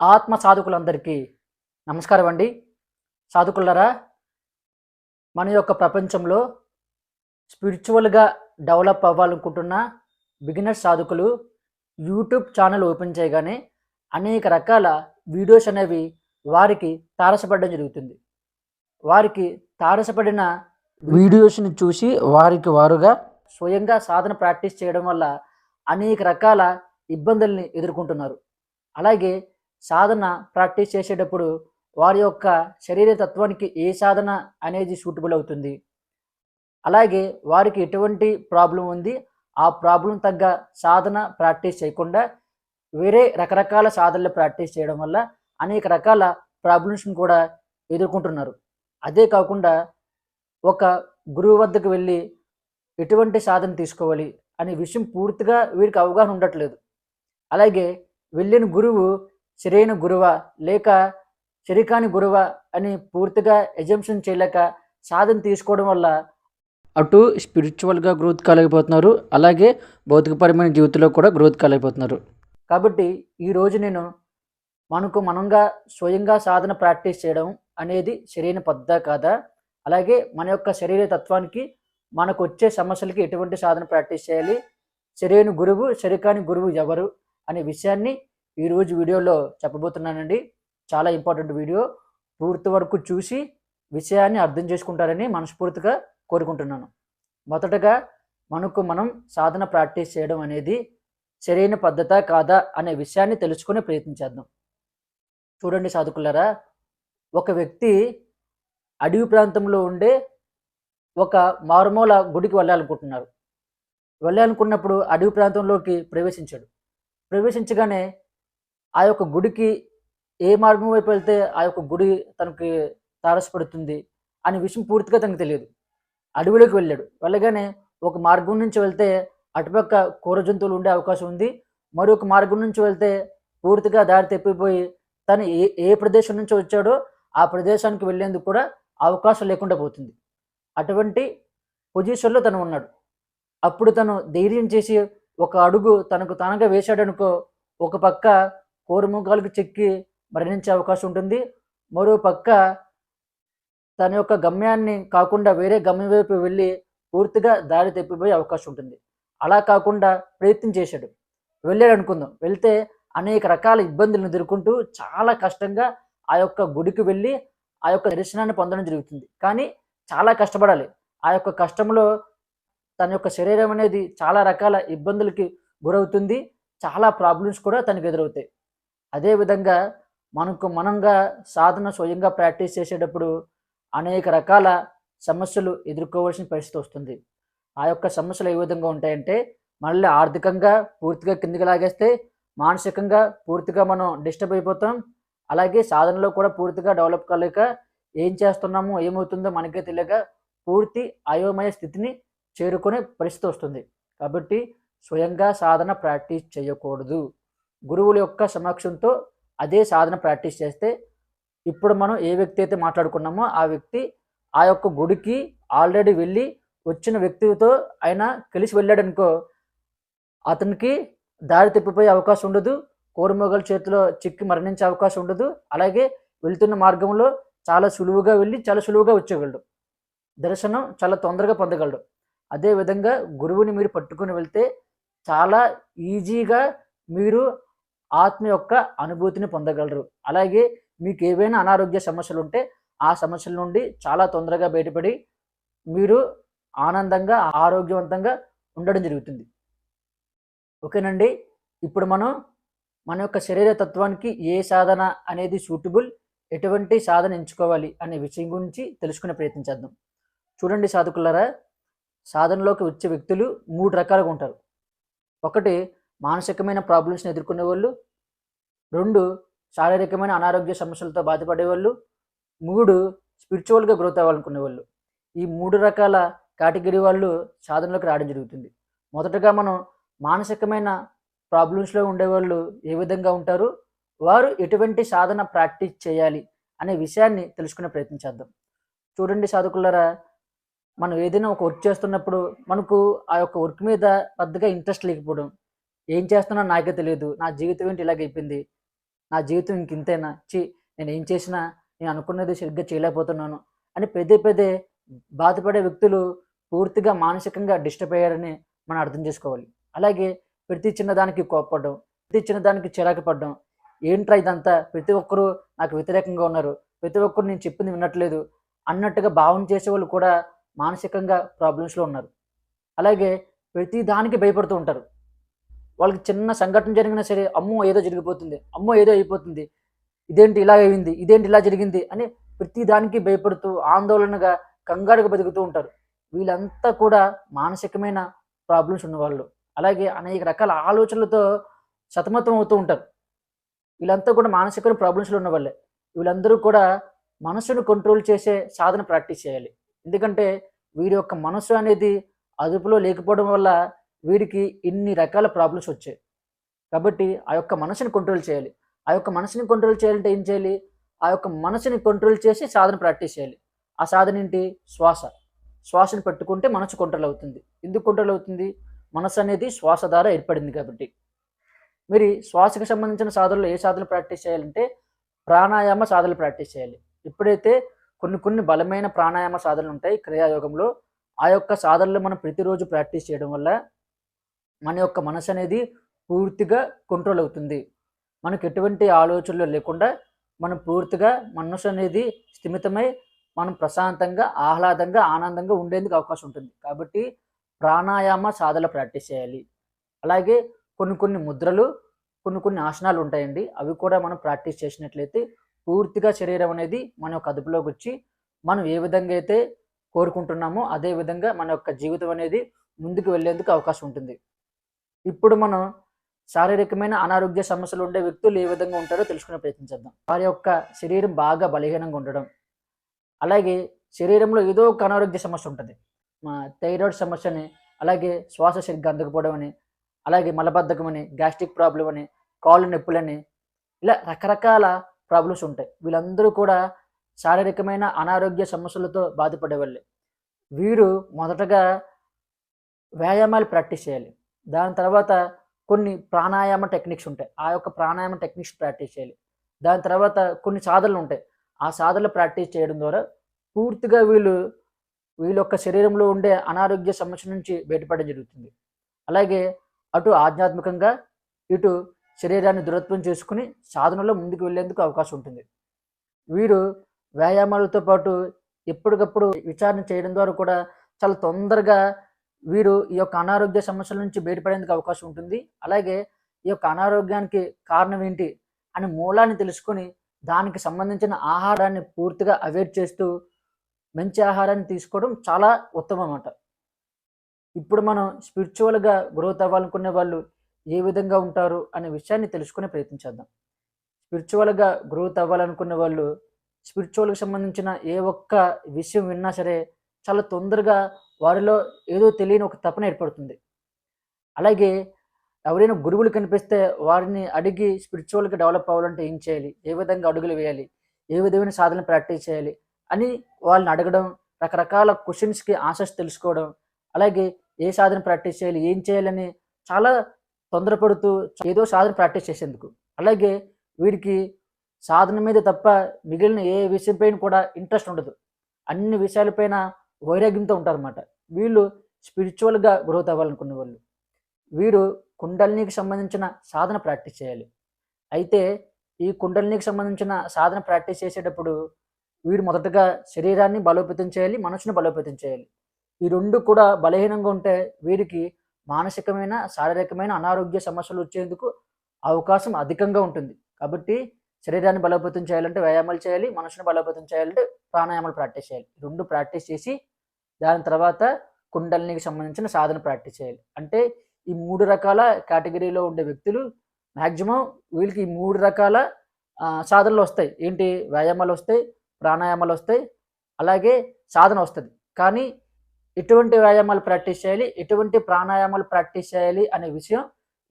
ఆత్మ సాధకులందరికీ నమస్కారం అండి. సాధకులరా మన యొక్క ప్రపంచంలో స్పిరిచువల్గా డెవలప్ అవ్వాలనుకుంటున్న బిగినర్ సాధకులు యూట్యూబ్ ఛానల్ ఓపెన్ చేయగానే అనేక రకాల వీడియోస్ అనేవి వారికి తారసపడడం జరుగుతుంది. వారికి తారసపడిన వీడియోస్ని చూసి వారికి వారుగా స్వయంగా సాధన ప్రాక్టీస్ చేయడం వల్ల అనేక రకాల ఇబ్బందుల్ని ఎదుర్కొంటున్నారు. అలాగే సాధన ప్రాక్టీస్ చేసేటప్పుడు వారి యొక్క శరీర తత్వానికి ఏ సాధన అనేది సూటబుల్ అవుతుంది. అలాగే వారికి ఎటువంటి ప్రాబ్లం ఉంది ఆ ప్రాబ్లం తగ్గ సాధన ప్రాక్టీస్ చేయకుండా వేరే రకరకాల సాధనలు ప్రాక్టీస్ చేయడం వల్ల అనేక రకాల ప్రాబ్లమ్స్ని కూడా ఎదుర్కొంటున్నారు. అదే కాకుండా ఒక గురువు వద్దకు వెళ్ళి ఎటువంటి సాధన తీసుకోవాలి అనే విషయం పూర్తిగా వీరికి అవగాహన ఉండట్లేదు. అలాగే వెళ్ళిన గురువు సరైన గురువా లేక శరీకాని గురువా అని పూర్తిగా ఎజంప్షన్ చేయలేక సాధన తీసుకోవడం వల్ల అటు స్పిరిచువల్గా గ్రోత్ కాలేకపోతున్నారు. అలాగే భౌతికపరమైన జీవితంలో కూడా గ్రోత్ కాలేకపోతున్నారు. కాబట్టి ఈరోజు నేను మనకు మనంగా స్వయంగా సాధన ప్రాక్టీస్ చేయడం అనేది సరైన పద్ధ కాదా? అలాగే మన యొక్క శరీర తత్వానికి మనకు వచ్చే సమస్యలకి ఎటువంటి సాధన ప్రాక్టీస్ చేయాలి? సరైన గురువు సరికాని గురువు ఎవరు? అనే విషయాన్ని ఈరోజు వీడియోలో చెప్పబోతున్నానండి. చాలా ఇంపార్టెంట్ వీడియో. పూర్తి వరకు చూసి విషయాన్ని అర్థం చేసుకుంటారని మనస్ఫూర్తిగా కోరుకుంటున్నాను. మొదటగా మనకు మనం సాధన ప్రాక్టీస్ చేయడం అనేది సరైన పద్ధత కాదా అనే విషయాన్ని తెలుసుకునే ప్రయత్నించేద్దాం చూడండి సాధకులరా ఒక వ్యక్తి అడవి ప్రాంతంలో ఉండే ఒక మారుమూల గుడికి వెళ్ళాలనుకుంటున్నారు. వెళ్ళాలనుకున్నప్పుడు అడవి ప్రాంతంలోకి ప్రవేశించాడు. ప్రవేశించగానే ఆ యొక్క గుడికి ఏ మార్గం వైపు వెళ్తే ఆ యొక్క గుడి తనకి తారసపడుతుంది అనే విషయం పూర్తిగా తనకు తెలియదు. అడవిలోకి వెళ్ళాడు. వెళ్ళగానే ఒక మార్గం నుంచి వెళ్తే అటుపక్క కూర జంతువులు ఉండే అవకాశం ఉంది. మరొక మార్గం నుంచి వెళ్తే పూర్తిగా దారి తెప్పిపోయి తను ఏ ఏ ప్రదేశం నుంచి వచ్చాడో ఆ ప్రదేశానికి వెళ్ళేందుకు కూడా అవకాశం లేకుండా పోతుంది. అటువంటి పొజిషన్లో తను ఉన్నాడు. అప్పుడు తను ధైర్యం చేసి ఒక అడుగు తనకు తనగా వేశాడనుకో ఒక పక్క కోరుముఖాలకు చెక్కి మరణించే అవకాశం ఉంటుంది. మరో పక్క తన యొక్క గమ్యాన్ని కాకుండా వేరే గమ్యం వైపు వెళ్ళి పూర్తిగా దారి తప్పిపోయే అవకాశం ఉంటుంది. అలా కాకుండా ప్రయత్నం చేశాడు. వెళ్ళాడు అనుకుందాం. వెళ్తే అనేక రకాల ఇబ్బందులను ఎదుర్కొంటూ చాలా కష్టంగా ఆ యొక్క గుడికి వెళ్ళి ఆ యొక్క దర్శనాన్ని పొందడం జరుగుతుంది. కానీ చాలా కష్టపడాలి. ఆ యొక్క కష్టంలో తన యొక్క శరీరం అనేది చాలా రకాల ఇబ్బందులకి గురవుతుంది. చాలా ప్రాబ్లమ్స్ కూడా తనకు ఎదురవుతాయి. అదేవిధంగా మనకు మనంగా సాధన స్వయంగా ప్రాక్టీస్ చేసేటప్పుడు అనేక రకాల సమస్యలు ఎదుర్కోవాల్సిన పరిస్థితి వస్తుంది. ఆ యొక్క సమస్యలు ఏ విధంగా ఉంటాయంటే మళ్ళీ ఆర్థికంగా పూర్తిగా కిందికి లాగేస్తే మానసికంగా పూర్తిగా మనం డిస్టర్బ్ అయిపోతాం. అలాగే సాధనలో కూడా పూర్తిగా డెవలప్ కాలేక ఏం చేస్తున్నామో ఏమవుతుందో మనకే తెలియక పూర్తి అయోమయ స్థితిని చేరుకునే పరిస్థితి వస్తుంది. కాబట్టి స్వయంగా సాధన ప్రాక్టీస్ చేయకూడదు. గురువుల యొక్క సమక్షంతో అదే సాధన ప్రాక్టీస్ చేస్తే ఇప్పుడు మనం ఏ వ్యక్తి అయితే మాట్లాడుకున్నామో ఆ వ్యక్తి ఆ యొక్క గుడికి ఆల్రెడీ వెళ్ళి వచ్చిన వ్యక్తితో ఆయన కలిసి వెళ్ళాడనుకో అతనికి దారి తప్పిపోయే అవకాశం ఉండదు కోరుమొగల చేతిలో చిక్కి మరణించే అవకాశం ఉండదు. అలాగే వెళ్తున్న మార్గంలో చాలా సులువుగా వెళ్ళి చాలా సులువుగా వచ్చేయగలడు దర్శనం చాలా తొందరగా పొందగలడు అదేవిధంగా గురువుని మీరు పట్టుకుని వెళ్తే చాలా ఈజీగా మీరు ఆత్మ యొక్క అనుభూతిని పొందగలరు. అలాగే మీకు ఏవైనా అనారోగ్య సమస్యలు ఉంటే ఆ సమస్యల నుండి చాలా తొందరగా బయటపడి మీరు ఆనందంగా ఆరోగ్యవంతంగా ఉండడం జరుగుతుంది. ఓకేనండి? ఇప్పుడు మనం మన యొక్క శరీర తత్వానికి ఏ సాధన అనేది సూటబుల్ ఎటువంటి సాధన ఎంచుకోవాలి అనే విషయం గురించి తెలుసుకునే ప్రయత్నం చేద్దాం. చూడండి సాధకులరా సాధనలోకి వచ్చే వ్యక్తులు మూడు రకాలుగా ఉంటారు. ఒకటి మానసికమైన ప్రాబ్లమ్స్ని ఎదుర్కొనే వాళ్ళు రెండు శారీరకమైన అనారోగ్య సమస్యలతో బాధపడే వాళ్ళు మూడు స్పిరిచువల్గా గ్రోత్ అవ్వాలనుకునే వాళ్ళు ఈ మూడు రకాల కేటగిరీ వాళ్ళు సాధనలోకి రావడం జరుగుతుంది. మొదటగా మనం మానసికమైన ప్రాబ్లమ్స్లో ఉండేవాళ్ళు ఏ విధంగా ఉంటారు? వారు ఎటువంటి సాధన ప్రాక్టీస్ చేయాలి అనే విషయాన్ని తెలుసుకునే ప్రయత్నం చేద్దాం. చూడండి సాధకులరా మనం ఏదైనా ఒక వర్క్ చేస్తున్నప్పుడు మనకు ఆ యొక్క వర్క్ మీద పెద్దగా ఇంట్రెస్ట్ లేకపోవడం. ఏం చేస్తున్నా నాకే తెలియదు. నా జీవితం ఏంటి ఇలాగైపోయింది. నా జీవితం ఇంకింతేనా చి నేను ఏం చేసినా నేను అనుకున్నది సరిగ్గా చేయలేకపోతున్నాను అని పెదే పెదే బాధపడే వ్యక్తులు పూర్తిగా మానసికంగా డిస్టర్బ్ అయ్యారని మనం అర్థం చేసుకోవాలి. అలాగే ప్రతి చిన్నదానికి కోప్పడడం ప్రతి చిన్నదానికి చిరాకు పడడం ఏంట్రా ఇదంతా? ప్రతి ఒక్కరూ నాకు వ్యతిరేకంగా ఉన్నారు. ప్రతి ఒక్కరు నేను చెప్పింది వినట్లేదు అన్నట్టుగా భావన చేసే వాళ్ళు కూడా మానసికంగా ప్రాబ్లమ్స్లో ఉన్నారు. అలాగే ప్రతి దానికి భయపడుతూ ఉంటారు. వాళ్ళకి చిన్న సంఘటన జరిగినా సరే అమ్మో ఏదో జరిగిపోతుంది అమ్మో ఏదో అయిపోతుంది ఇదేంటి ఇలా అయింది ఇదేంటి ఇలా జరిగింది అని ప్రతి దానికి భయపడుతూ ఆందోళనగా కంగారుగా బతుకుతూ ఉంటారు. వీళ్ళంతా కూడా మానసికమైన ప్రాబ్లమ్స్ ఉన్నవాళ్ళు. అలాగే అనేక రకాల ఆలోచనలతో సతమతం అవుతూ ఉంటారు. వీళ్ళంతా కూడా మానసిక ప్రాబ్లమ్స్లో ఉన్నవాళ్ళే. వీళ్ళందరూ కూడా మనసును కంట్రోల్ చేసే సాధన ప్రాక్టీస్ చేయాలి. ఎందుకంటే వీరి యొక్క మనసు అనేది అదుపులో లేకపోవడం వల్ల వీరికి ఇన్ని రకాల ప్రాబ్లమ్స్ వచ్చాయి. కాబట్టి ఆ యొక్క మనసుని కంట్రోల్ చేయాలి. ఆ యొక్క మనసుని కంట్రోల్ చేయాలంటే ఏం చేయాలి? ఆ యొక్క మనసుని కంట్రోల్ చేసి సాధన ప్రాక్టీస్ చేయాలి. ఆ సాధన ఏంటి? శ్వాస. శ్వాసను పెట్టుకుంటే మనసు కంట్రోల్ అవుతుంది. ఎందుకు కంట్రోల్ అవుతుంది? మనసు అనేది శ్వాస ద్వారా ఏర్పడింది కాబట్టి. మరి శ్వాసకు సంబంధించిన సాధనలు ఏ సాధనలు ప్రాక్టీస్ చేయాలంటే ప్రాణాయామ సాధనలు ప్రాక్టీస్ చేయాలి. ఎప్పుడైతే కొన్ని కొన్ని బలమైన ప్రాణాయామ సాధనలు ఉంటాయి క్రియాయోగంలో ఆ యొక్క సాధనలు మనం ప్రతిరోజు ప్రాక్టీస్ చేయడం వల్ల మన యొక్క మనసు అనేది పూర్తిగా కంట్రోల్ అవుతుంది. మనకు ఎటువంటి ఆలోచనలు లేకుండా మనం పూర్తిగా మనసు అనేది స్థిమితమై మనం ప్రశాంతంగా ఆహ్లాదంగా ఆనందంగా ఉండేందుకు అవకాశం ఉంటుంది. కాబట్టి ప్రాణాయామ సాధన ప్రాక్టీస్ చేయాలి. అలాగే కొన్ని కొన్ని ముద్రలు కొన్ని కొన్ని ఆసనాలు ఉంటాయండి. అవి కూడా మనం ప్రాక్టీస్ చేసినట్లయితే పూర్తిగా శరీరం అనేది మన యొక్క అదుపులోకి వచ్చి మనం ఏ విధంగా అయితే కోరుకుంటున్నామో అదే విధంగా మన యొక్క జీవితం అనేది ముందుకు వెళ్ళేందుకు అవకాశం ఉంటుంది. ఇప్పుడు మనం శారీరకమైన అనారోగ్య సమస్యలు ఉండే వ్యక్తులు ఏ విధంగా ఉంటారో తెలుసుకునే ప్రయత్నించేద్దాం వారి యొక్క శరీరం బాగా బలహీనంగా ఉండడం. అలాగే శరీరంలో ఏదో ఒక అనారోగ్య సమస్య ఉంటుంది. మా థైరాయిడ్ సమస్యని అలాగే శ్వాస సరిగ్గా అందకపోవడం అని అలాగే మలబద్ధకం అని గ్యాస్ట్రిక్ ప్రాబ్లం అని కాళ్ళు నొప్పులని ఇలా రకరకాల ప్రాబ్లమ్స్ ఉంటాయి. వీళ్ళందరూ కూడా శారీరకమైన అనారోగ్య సమస్యలతో బాధపడేవాళ్ళే. వీరు మొదటగా వ్యాయామాలు ప్రాక్టీస్ చేయాలి. దాని తర్వాత కొన్ని ప్రాణాయామ టెక్నిక్స్ ఉంటాయి. ఆ యొక్క ప్రాణాయామ టెక్నిక్స్ ప్రాక్టీస్ చేయాలి. దాని తర్వాత కొన్ని సాధనలు ఉంటాయి. ఆ సాధనలు ప్రాక్టీస్ చేయడం ద్వారా పూర్తిగా వీళ్ళు వీళ్ళ యొక్క శరీరంలో ఉండే అనారోగ్య సమస్య నుంచి బయటపడడం జరుగుతుంది. అలాగే అటు ఆధ్యాత్మికంగా ఇటు శరీరాన్ని దృఢత్వం చేసుకుని సాధనలో ముందుకు వెళ్ళేందుకు అవకాశం ఉంటుంది. వీరు వ్యాయామాలతో పాటు ఎప్పటికప్పుడు విచారణ చేయడం ద్వారా కూడా చాలా తొందరగా వీరు ఈ యొక్క అనారోగ్య సమస్యల నుంచి బయటపడేందుకు అవకాశం ఉంటుంది. అలాగే ఈ యొక్క అనారోగ్యానికి కారణం ఏంటి అని మూలాన్ని తెలుసుకొని దానికి సంబంధించిన ఆహారాన్ని పూర్తిగా అవాయిడ్ చేస్తూ మంచి ఆహారాన్ని తీసుకోవడం చాలా ఉత్తమం అన్నమాట. ఇప్పుడు మనం స్పిరిచువల్గా గ్రోత్ అవ్వాలనుకునే వాళ్ళు ఏ విధంగా ఉంటారు అనే విషయాన్ని తెలుసుకునే ప్రయత్నించేద్దాం స్పిరిచువల్గా గ్రోత్ అవ్వాలనుకునే వాళ్ళు స్పిరిచువల్కి సంబంధించిన ఏ ఒక్క విషయం విన్నా సరే చాలా తొందరగా వారిలో ఏదో తెలియని ఒక తపన ఏర్పడుతుంది. అలాగే ఎవరైనా గురువులు కనిపిస్తే వారిని అడిగి స్పిరిచువల్గా డెవలప్ అవ్వాలంటే ఏం చేయాలి? ఏ విధంగా అడుగులు వేయాలి? ఏ విధమైన సాధన ప్రాక్టీస్ చేయాలి? అని వాళ్ళని అడగడం రకరకాల క్వశ్చన్స్కి ఆన్సర్స్ తెలుసుకోవడం అలాగే ఏ సాధన ప్రాక్టీస్ చేయాలి? ఏం చేయాలని చాలా తొందరపడుతూ ఏదో సాధన ప్రాక్టీస్ చేసేందుకు. అలాగే వీరికి సాధన మీద తప్ప మిగిలిన ఏ విషయంపైన కూడా ఇంట్రెస్ట్ ఉండదు. అన్ని విషయాలపైన వైరాగ్యంతో ఉంటారన్నమాట. వీళ్ళు స్పిరిచువల్గా గ్రోత్ అవ్వాలనుకునే వాళ్ళు. వీరు కుండలినికి సంబంధించిన సాధన ప్రాక్టీస్ చేయాలి. అయితే ఈ కుండలినికి సంబంధించిన సాధన ప్రాక్టీస్ చేసేటప్పుడు వీరు మొదటగా శరీరాన్ని బలోపేతం చేయాలి మనసుని బలోపేతం చేయాలి. ఈ రెండు కూడా బలహీనంగా ఉంటే వీరికి మానసికమైన శారీరకమైన అనారోగ్య సమస్యలు వచ్చేందుకు అవకాశం అధికంగా ఉంటుంది. కాబట్టి శరీరాన్ని బలోపేతం చేయాలంటే వ్యాయామాలు చేయాలి మనసుని బలోపేతం చేయాలంటే ప్రాణాయామాలు ప్రాక్టీస్ చేయాలి. ఈ రెండు ప్రాక్టీస్ చేసి దాని తర్వాత కుండలినికి సంబంధించిన సాధన ప్రాక్టీస్ చేయాలి. అంటే ఈ మూడు రకాల కేటగిరీలో ఉండే వ్యక్తులు మ్యాక్సిమం వీళ్ళకి ఈ మూడు రకాల సాధనలు వస్తాయి. ఏంటి? వ్యాయామాలు వస్తాయి ప్రాణాయామాలు వస్తాయి అలాగే సాధన వస్తుంది. కానీ ఎటువంటి వ్యాయామాలు ప్రాక్టీస్ చేయాలి? ఎటువంటి ప్రాణాయామాలు ప్రాక్టీస్ చేయాలి అనే విషయం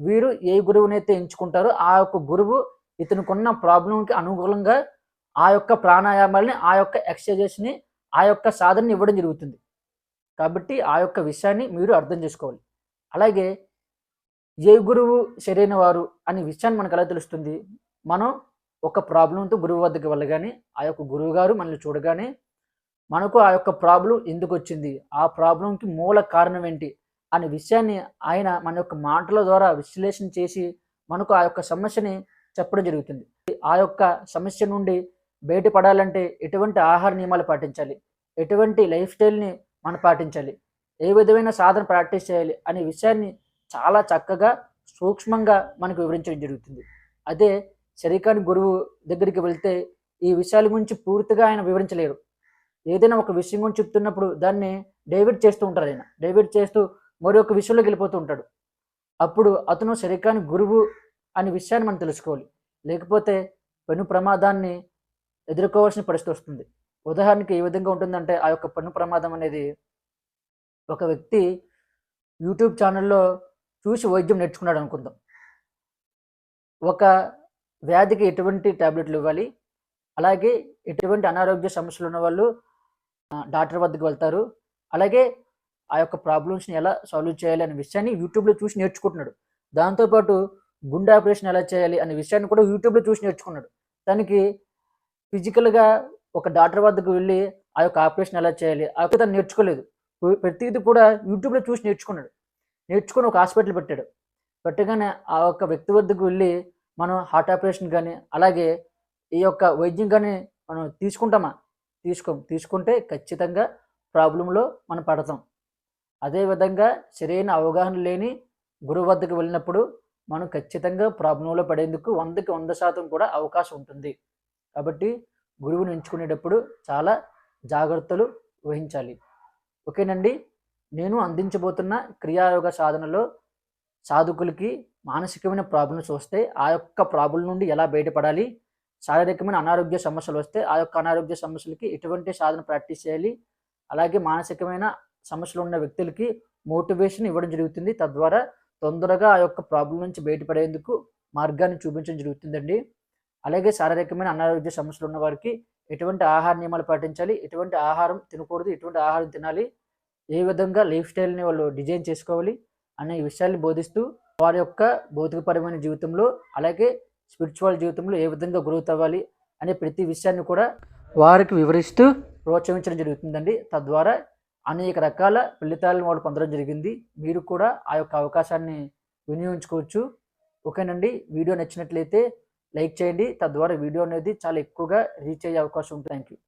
వీరు ఏ గురువునైతే ఎంచుకుంటారో ఆ యొక్క గురువు ఇతనుకున్న ప్రాబ్లంకి అనుకూలంగా ఆ యొక్క ప్రాణాయామాలని ఆ యొక్క ఎక్సర్సైజెస్ని ఆ యొక్క సాధనని ఇవ్వడం జరుగుతుంది. కాబట్టి ఆ యొక్క విషయాన్ని మీరు అర్థం చేసుకోవాలి. అలాగే ఏ గురువు సరైన వారు అనే విషయాన్ని మనకు ఎలా తెలుస్తుంది? మనం ఒక ప్రాబ్లంతో గురువు వద్దకు వెళ్ళగానే ఆ యొక్క గురువు గారు మనల్ని చూడగానే మనకు ఆ యొక్క ప్రాబ్లం ఎందుకు వచ్చింది? ఆ ప్రాబ్లంకి మూల కారణం ఏంటి? అనే విషయాన్ని ఆయన మన యొక్క మాటల ద్వారా విశ్లేషణ చేసి మనకు ఆ యొక్క సమస్యని చెప్పడం జరుగుతుంది. ఆ యొక్క సమస్య నుండి బయటపడాలంటే ఎటువంటి ఆహార నియమాలు పాటించాలి? ఎటువంటి లైఫ్ స్టైల్ని మనం పాటించాలి. ఏ విధమైన సాధన ప్రాక్టీస్ చేయాలి అనే విషయాన్ని చాలా చక్కగా సూక్ష్మంగా మనకు వివరించడం జరుగుతుంది. అదే శరీకాని గురువు దగ్గరికి వెళ్తే ఈ విషయాల గురించి పూర్తిగా ఆయన వివరించలేరు. ఏదైనా ఒక విషయం గురించి చెప్తున్నప్పుడు దాన్ని డైవర్ట్ చేస్తూ ఉంటారు ఆయన. డైవర్ట్ చేస్తూ మరొక విషయంలోకి వెళ్ళిపోతూ ఉంటాడు. అప్పుడు అతను శరీకాని గురువు అనే విషయాన్ని మనం తెలుసుకోవాలి. లేకపోతే పెను ప్రమాదాన్ని ఎదుర్కోవాల్సిన పరిస్థితి వస్తుంది. ఉదాహరణకి ఏ విధంగా ఉంటుందంటే ఆ యొక్క పన్ను ప్రమాదం అనేది ఒక వ్యక్తి యూట్యూబ్ ఛానల్లో చూసి వైద్యం నేర్చుకున్నాడు అనుకుందాం. ఒక వ్యాధికి ఎటువంటి ట్యాబ్లెట్లు ఇవ్వాలి అలాగే ఎటువంటి అనారోగ్య సమస్యలు ఉన్న వాళ్ళు డాక్టర్ వద్దకు వెళ్తారు అలాగే ఆ యొక్క ప్రాబ్లమ్స్ని ఎలా సాల్వ్ చేయాలి అనే విషయాన్ని యూట్యూబ్లో చూసి నేర్చుకుంటున్నాడు. దాంతోపాటు గుండె ఆపరేషన్ ఎలా చేయాలి అనే విషయాన్ని కూడా యూట్యూబ్లో చూసి నేర్చుకున్నాడు. దానికి ఫిజికల్గా ఒక డాక్టర్ వద్దకు వెళ్ళి ఆ యొక్క ఆపరేషన్ ఎలా చేయాలి? ఆ యొక్క తను నేర్చుకోలేదు. ప్రతిదీ కూడా యూట్యూబ్లో చూసి నేర్చుకున్నాడు. నేర్చుకుని ఒక హాస్పిటల్ పెట్టాడు. పెట్టగానే ఆ యొక్క వ్యక్తి వద్దకు వెళ్ళి మనం హార్ట్ ఆపరేషన్ కానీ అలాగే ఈ యొక్క వైద్యం కానీ మనం తీసుకుంటామా? తీసుకోం తీసుకుంటే ఖచ్చితంగా ప్రాబ్లంలో మనం పడతాం. అదేవిధంగా సరైన అవగాహన లేని గురువు వద్దకు వెళ్ళినప్పుడు మనం ఖచ్చితంగా ప్రాబ్లంలో పడేందుకు వందకి వంద శాతం కూడా అవకాశం ఉంటుంది. కాబట్టి గురువుని ఎంచుకునేటప్పుడు చాలా జాగ్రత్తలు వహించాలి. ఓకేనండి? నేను అందించబోతున్న క్రియాయోగ సాధనలో సాధకులకి మానసికమైన ప్రాబ్లమ్స్ వస్తే ఆ యొక్క ప్రాబ్లం నుండి ఎలా బయటపడాలి? శారీరకమైన అనారోగ్య సమస్యలు వస్తే ఆ యొక్క అనారోగ్య సమస్యలకి ఎటువంటి సాధన ప్రాక్టీస్ చేయాలి? అలాగే మానసికమైన సమస్యలు ఉన్న వ్యక్తులకి మోటివేషన్ ఇవ్వడం జరుగుతుంది. తద్వారా తొందరగా ఆ యొక్క ప్రాబ్లం నుంచి బయటపడేందుకు మార్గాన్ని చూపించడం జరుగుతుందండి. అలాగే శారీరకమైన అనారోగ్య సమస్యలు ఉన్న వారికి ఎటువంటి ఆహార నియమాలు పాటించాలి? ఎటువంటి ఆహారం తినకూడదు? ఎటువంటి ఆహారం తినాలి? ఏ విధంగా లైఫ్ స్టైల్ని వాళ్ళు డిజైన్ చేసుకోవాలి? అనే విషయాల్ని బోధిస్తూ వారి యొక్క భౌతికపరమైన జీవితంలో అలాగే స్పిరిచువల్ జీవితంలో ఏ విధంగా గ్రోత్ అవ్వాలి అనే ప్రతి విషయాన్ని కూడా వారికి వివరిస్తూ ప్రోత్సహించడం జరుగుతుందండి. తద్వారా అనేక రకాల ఫలితాలను వాళ్ళు పొందడం జరిగింది. మీరు కూడా ఆ యొక్క అవకాశాన్ని వినియోగించుకోవచ్చు. ఓకేనండి. వీడియో నచ్చినట్లయితే లైక్ చేయండి. తద్వారా వీడియో అనేది చాలా ఎక్కువగా రీచ్ అయ్యే అవకాశం ఉంటుంది. Thank you